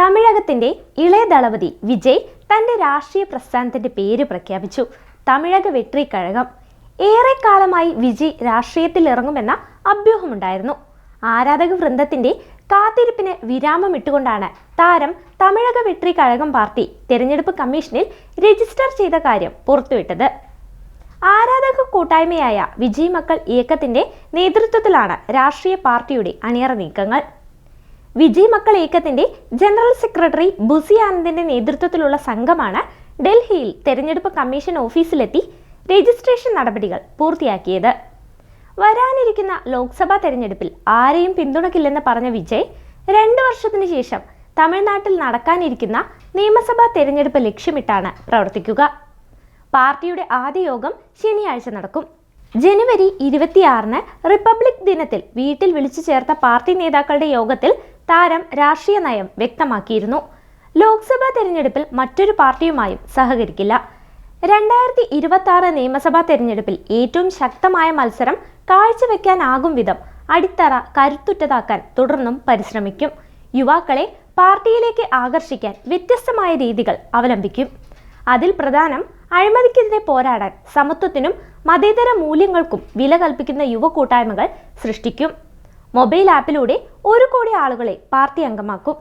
തമിഴകത്തിന്റെ ഇളയ ദളപതി വിജയ് തന്റെ രാഷ്ട്രീയ പ്രസ്ഥാനത്തിന്റെ പേര് പ്രഖ്യാപിച്ചു. തമിഴക വെട്രി കഴകം. ഏറെക്കാലമായി വിജയ് രാഷ്ട്രീയത്തിൽ ഇറങ്ങുമെന്ന അഭ്യൂഹമുണ്ടായിരുന്നു. ആരാധക വൃന്ദത്തിന്റെ കാത്തിരിപ്പിന് വിരാമമിട്ടുകൊണ്ടാണ് താരം തമിഴക വെട്രി കഴകം പാർട്ടി തെരഞ്ഞെടുപ്പ് കമ്മീഷനിൽ രജിസ്റ്റർ ചെയ്ത കാര്യം പുറത്തുവിട്ടത്. ആരാധക കൂട്ടായ്മയായ വിജയ് മക്കൾ ഇയക്കത്തിന്റെ നേതൃത്വത്തിലാണ് രാഷ്ട്രീയ പാർട്ടിയുടെ അണിയറ നീക്കങ്ങൾ. വിജയ് മക്കൾ ഏക്കത്തിന്റെ ജനറൽ സെക്രട്ടറി ബുസി ആനന്ദിന്റെ നേതൃത്വത്തിലുള്ള സംഘമാണ് ഡൽഹിയിൽ തെരഞ്ഞെടുപ്പ് കമ്മീഷൻ ഓഫീസിലെത്തി രജിസ്ട്രേഷൻ നടപടികൾ പൂർത്തിയാക്കിയത്. വരാനിരിക്കുന്ന ലോക്സഭാ തെരഞ്ഞെടുപ്പിൽ ആരെയും പിന്തുണക്കില്ലെന്ന് പറഞ്ഞ വിജയ് രണ്ടു വർഷത്തിനു ശേഷം തമിഴ്നാട്ടിൽ നടക്കാനിരിക്കുന്ന നിയമസഭാ തെരഞ്ഞെടുപ്പ് ലക്ഷ്യമിട്ടാണ് പ്രവർത്തിക്കുക. പാർട്ടിയുടെ ആദ്യ യോഗം ശനിയാഴ്ച നടക്കും. ജനുവരി ഇരുപത്തിയാറിന് റിപ്പബ്ലിക് ദിനത്തിൽ വീട്ടിൽ വിളിച്ചു ചേർത്ത പാർട്ടി നേതാക്കളുടെ യോഗത്തിൽ താരം രാഷ്ട്രീയ നയം വ്യക്തമാക്കിയിരുന്നു. ലോക്സഭാ തെരഞ്ഞെടുപ്പിൽ മറ്റൊരു പാർട്ടിയുമായും സഹകരിക്കില്ല. രണ്ടായിരത്തി ഇരുപത്തി ആറ് നിയമസഭാ തെരഞ്ഞെടുപ്പിൽ ഏറ്റവും ശക്തമായ മത്സരം കാഴ്ചവെക്കാനാകും വിധം അടിത്തറ കരുത്തുറ്റതാക്കാൻ തുടർന്നും പരിശ്രമിക്കും. യുവാക്കളെ പാർട്ടിയിലേക്ക് ആകർഷിക്കാൻ വ്യത്യസ്തമായ രീതികൾ അവലംബിക്കും. അതിൽ പ്രധാനം അഴിമതിക്കെതിരെ പോരാടാൻ സമത്വത്തിനും മതേതര മൂല്യങ്ങൾക്കും വില കൽപ്പിക്കുന്ന യുവ കൂട്ടായ്മകൾ സൃഷ്ടിക്കും. മൊബൈൽ ആപ്പിലൂടെ ഒരു കോടി ആളുകളെ പാർട്ടി അംഗമാക്കും.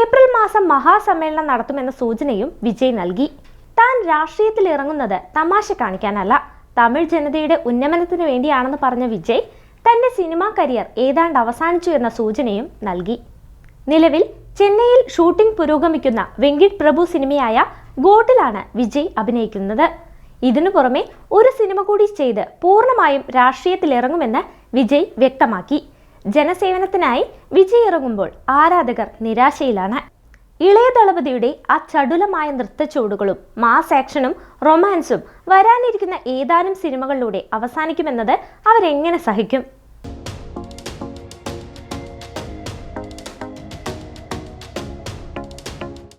ഏപ്രിൽ മാസം മഹാസമ്മേളനം നടത്തുമെന്ന സൂചനയും വിജയ് നൽകി. താൻ രാഷ്ട്രീയത്തിൽ ഇറങ്ങുന്നത് തമാശ കാണിക്കാനല്ല. തമിഴ് ജനതയുടെ ഉന്നമനത്തിന് വേണ്ടിയാണെന്ന് പറഞ്ഞ വിജയ് തന്റെ സിനിമാ കരിയർ ഏതാണ്ട് അവസാനിച്ചു എന്ന സൂചനയും നൽകി. നിലവിൽ ചെന്നൈയിൽ ഷൂട്ടിംഗ് പുരോഗമിക്കുന്ന വെങ്കിട്ട് പ്രഭു സിനിമയായ ഗോട്ടിലാണ് വിജയ് അഭിനയിക്കുന്നത്. ഇതിനു പുറമെ ഒരു സിനിമ കൂടി ചെയ്ത് പൂർണമായും രാഷ്ട്രീയത്തിലിറങ്ങുമെന്ന് വിജയ് വ്യക്തമാക്കി. ജനസേവനത്തിനായി വിജയിറങ്ങുമ്പോൾ ആരാധകർ നിരാശയിലാണ്. ഇളയ ദളപതിയുടെ ആ ചടുലമായ നൃത്തച്ചുവടുകളും മാസ് ആക്ഷനും റൊമാൻസും വരാനിരിക്കുന്ന ഏതാനും സിനിമകളിലൂടെ അവസാനിക്കുമെന്നത് അവരെങ്ങനെ സഹിക്കും?